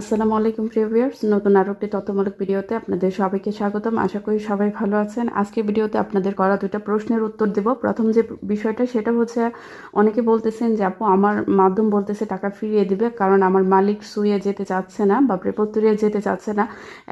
আসসালামু আলাইকুম প্রিভিয়ার্স নতুন আরও একটি তথ্যমূলক ভিডিওতে আপনাদের সবাইকে স্বাগতম। আশা করি সবাই ভালো আছেন। আজকে ভিডিওতে আপনাদের করা দুইটা প্রশ্নের উত্তর দেব। প্রথম যে বিষয়টা, সেটা হচ্ছে, অনেকে বলতেছেন যে, আপু, আমার মাধ্যম বলতেছে টাকা ফিরিয়ে দিবে, কারণ আমার মালিক সুয়ে যেতে চাচ্ছে না বা প্রেপত্তরিয়ে যেতে চাচ্ছে না।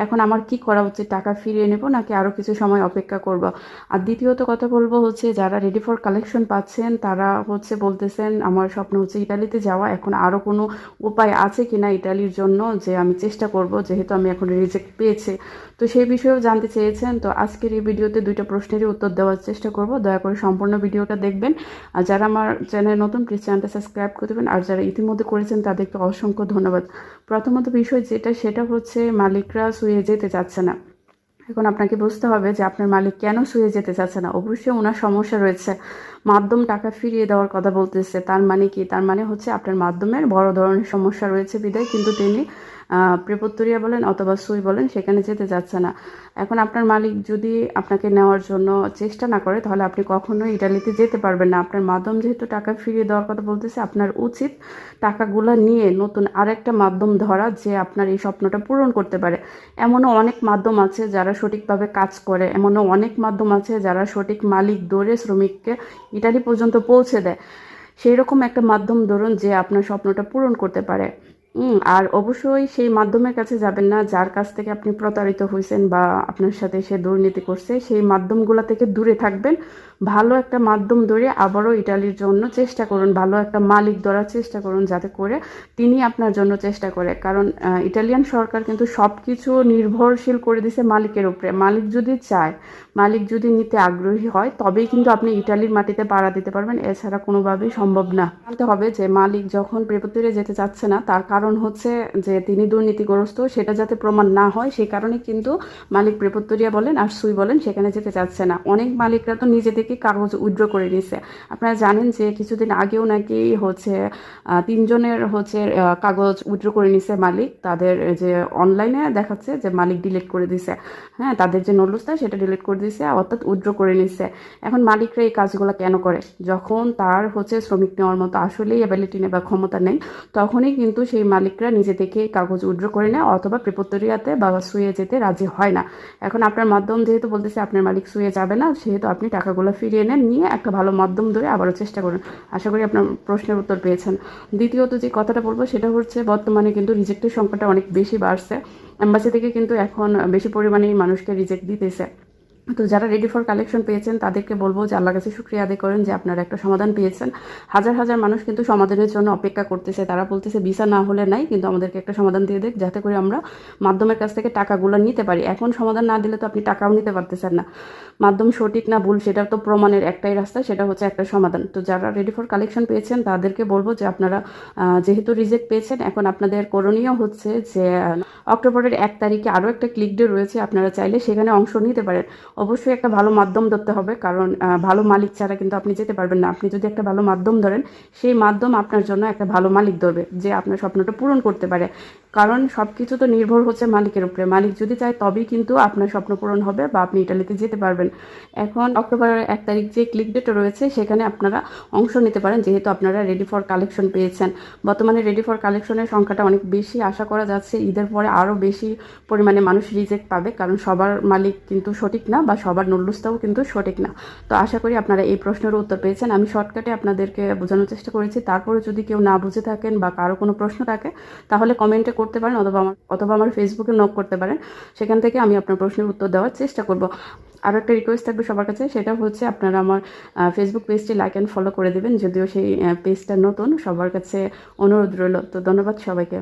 এখন আমার কি করা উচিত? টাকা ফিরিয়ে নেব নাকি আরও কিছু সময় অপেক্ষা করব? আর দ্বিতীয়ত কথা বলব হচ্ছে, যারা রেডি ফর কালেকশন পাচ্ছেন, তারা হচ্ছে বলতেছেন, আমার স্বপ্ন হচ্ছে ইটালিতে যাওয়া। এখন আরও কোনো উপায় আছে কিনা ইটালির জন্য যে আমি চেষ্টা করব, যেহেতু আমি এখন রিজেক্ট পেয়েছি। তো সেই বিষয়েও জানতে চেয়েছেন। তো আজকের এই ভিডিওতে দুইটা প্রশ্নেরই উত্তর দেওয়ার চেষ্টা করব। দয়া করে সম্পূর্ণ ভিডিওটা দেখবেন। আর যারা আমার চ্যানেল নতুন প্লিজ চ্যানেলটা সাবস্ক্রাইব করে দেবেন। আর যারা ইতিমধ্যে করেছেন, তাদেরকে অসংখ্য ধন্যবাদ। প্রথমত বিষয় যেটা, সেটা হচ্ছে মালিকরা শুয়ে যেতে চাচ্ছে না। এখন আপনাকে বুঝতে হবে যে আপনার মালিক কেন শুয়ে যেতে চাচ্ছে না। অবশ্যই ওনার সমস্যা রয়েছে। মাধ্যম টাকা ফিরিয়ে দেওয়ার কথা বলতেছে। তার মানে কি? তার মানে হচ্ছে আপনার মাধ্যমের বড় ধরনের সমস্যা রয়েছে বিদায়। কিন্তু তিনি প্রেপত্তরিয়া বলেন অথবা সুই বলেন, সেখানে যেতে যাচ্ছে না। এখন আপনার মালিক যদি আপনাকে নেওয়ার জন্য চেষ্টা না করে, তাহলে আপনি কখনোই ইটালিতে যেতে পারবেন না। আপনার মাধ্যম যেহেতু টাকা ফিরিয়ে দেওয়ার কথা বলতেছে, আপনার উচিত টাকাগুলো নিয়ে নতুন আরেকটা মাধ্যম ধরা, যে আপনার এই স্বপ্নটা পূরণ করতে পারে। এমনও অনেক মাধ্যম আছে যারা সঠিকভাবে কাজ করে, এমনও অনেক মাধ্যম আছে যারা সঠিক মালিক দৌড়ে শ্রমিককে ইটালি পর্যন্ত পৌঁছে দেয়। সেই রকম একটা মাধ্যম ধরুন যে আপনার স্বপ্নটা পূরণ করতে পারে। আর অবশ্যই সেই মাধ্যমের কাছে যাবেন না, যার কাছ থেকে আপনি প্রতারিত হয়েছেন বা আপনার সাথে সে দুর্নীতি করছে, সেই মাধ্যমগুলো থেকে দূরে থাকবেন। ভালো একটা মাধ্যম ধরে আবারও ইটালির জন্য চেষ্টা করুন, ভালো একটা মালিক ধরার চেষ্টা করুন যাতে করে তিনি আপনার জন্য চেষ্টা করে। কারণ ইটালিয়ান সরকার কিন্তু সব কিছু নির্ভরশীল করে দিছে মালিকের উপরে। মালিক যদি চায়, মালিক যদি নিতে আগ্রহী হয়, তবেই কিন্তু আপনি ইটালির মাটিতে পাড়া দিতে পারবেন। এছাড়া কোনোভাবেই সম্ভব না। জানতে হবে যে মালিক যখন প্রেপত্তরে যেতে চাচ্ছে না, তার কারণ হচ্ছে যে তিনি দুর্নীতিগ্রস্ত, সেটা যাতে প্রমাণ না হয়, সেই কারণে কিন্তু মালিক প্রেপত্তরিয়া বলেন আর সুই বলেন সেখানে যেতে চাচ্ছে না। অনেক মালিকরা তো নিজে থেকে কাগজ উইড্র করে নিছে। আপনারা জানেন যে কিছুদিন আগেও নাকি হচ্ছে তিনজনের হচ্ছে কাগজ উইড্র করে নিছে মালিক। তাদের যে অনলাইনে দেখাচ্ছে যে মালিক ডিলিট করে দিছে। হ্যাঁ তাদের যে নোটসটা সেটা ডিলিট করে দিছে, অর্থাৎ উইড্র করে নিছে। এখন মালিকরা এই কাজগুলো কেন করে? যখন তার হচ্ছে শ্রমিক নেওয়ার মতো আসলেই অ্যাবিলিটি বা ক্ষমতা নেই, তখনই কিন্তু সেই মালিকরা নিজে থেকে কাগজ উইড্র করে নেয় অথবা প্রিপত্তরিয়াতে বা শুয়ে যেতে রাজি হয় না। এখন আপনার মাধ্যম যেহেতু বলতেছে আপনার মালিক শুয়ে যাবে না, সেহেতু আপনি টাকাগুলো ফিরিয়ে নেন, নিয়ে একটা ভালো মাধ্যম ধরে আবারও চেষ্টা করুন। আশা করি আপনার প্রশ্নের উত্তর পেয়েছেন। দ্বিতীয়ত যে কথাটা বলব সেটা হচ্ছে, বর্তমানে কিন্তু রিজেক্টের সংখ্যাটা অনেক বেশি বাড়ছে। অ্যাম্বাসি থেকে কিন্তু এখন বেশি পরিমাণেই মানুষকে রিজেক্ট দিতেছে। তো যারা রেডি ফর কালেকশন পেয়েছেন, তাদেরকে বলব যে আল্লাহ কাছে শুক্রিয়া আদায় করেন যে আপনারা একটা সমাধান পেয়েছেন। হাজার হাজার মানুষ কিন্তু সমাধানের জন্য অপেক্ষা করতেছে। তারা বলতেছে, ভিসা না হলে নাই, কিন্তু আমাদেরকে একটা সমাধান দিয়ে দেখ, যাতে করে আমরা মাধ্যমের কাছ থেকে টাকাগুলো নিতে পারি। এখন সমাধান না দিলে তো আপনি টাকাও নিতে পারতেছেন না। মাধ্যম সঠিক না ভুল, সেটা তো প্রমাণের একটাই রাস্তা, সেটা হচ্ছে একটা সমাধান। তো যারা রেডি ফর কালেকশন পেয়েছেন, তাদেরকে বলব যে আপনারা যেহেতু রিজেক্ট পেয়েছেন, এখন আপনাদের করণীয় হচ্ছে যে, অক্টোবরের এক তারিখে আরও একটা ক্লিক ডে রয়েছে। আপনারা চাইলে সেখানে অংশ নিতে পারেন। অবশ্যই একটা ভালো মাধ্যম ধরতে হবে, কারণ ভালো মালিক ছাড়া কিন্তু আপনি যেতে পারবেন না। আপনি যদি একটা ভালো মাধ্যম ধরেন, সেই মাধ্যম আপনার জন্য একটা ভালো মালিক ধরবে, যে আপনার স্বপ্নটা পূরণ করতে পারে। কারণ সব কিছু তো নির্ভর হচ্ছে মালিকের উপরে। মালিক যদি চায়, তবেই কিন্তু আপনার স্বপ্ন পূরণ হবে বা আপনি ইটালিতে যেতে পারবেন। এখন অক্টোবরের এক তারিখ যে ক্লিক ডেট রয়েছে, সেখানে আপনারা অংশ নিতে পারেন, যেহেতু আপনারা রেডি ফর কালেকশন পেয়েছেন। বর্তমানে রেডি ফর কালেকশনের সংখ্যাটা অনেক বেশি, আশা করা যাচ্ছে ঈদের পরে আরও বেশি পরিমাণে মানুষ রিজেক্ট পাবে, কারণ সবার মালিক কিন্তু সঠিক না বা সবার নুল্লুসটাও কিন্তু সঠিক না। তো আশা করি আপনারা এই প্রশ্নের উত্তর পেয়েছেন। আমি শর্টকাটে আপনাদেরকে বোঝানোর চেষ্টা করেছি। তারপরে যদি কেউ না বুঝে থাকেন বা কারও কোনো প্রশ্ন থাকে, তাহলে কমেন্টে করতে পারেন অথবা আমার অথবা আমার ফেসবুকে নক করতে পারেন। সেখান থেকে আমি আপনার প্রশ্নের উত্তর দেওয়ার চেষ্টা করব। আরও একটা রিকোয়েস্ট থাকবে সবার কাছে, সেটা হচ্ছে আপনারা আমার ফেসবুক পেজটি লাইক অ্যান্ড ফলো করে দেবেন। যদিও সেই পেজটা নতুন, সবার কাছে অনুরোধ রইল। তো ধন্যবাদ সবাইকে।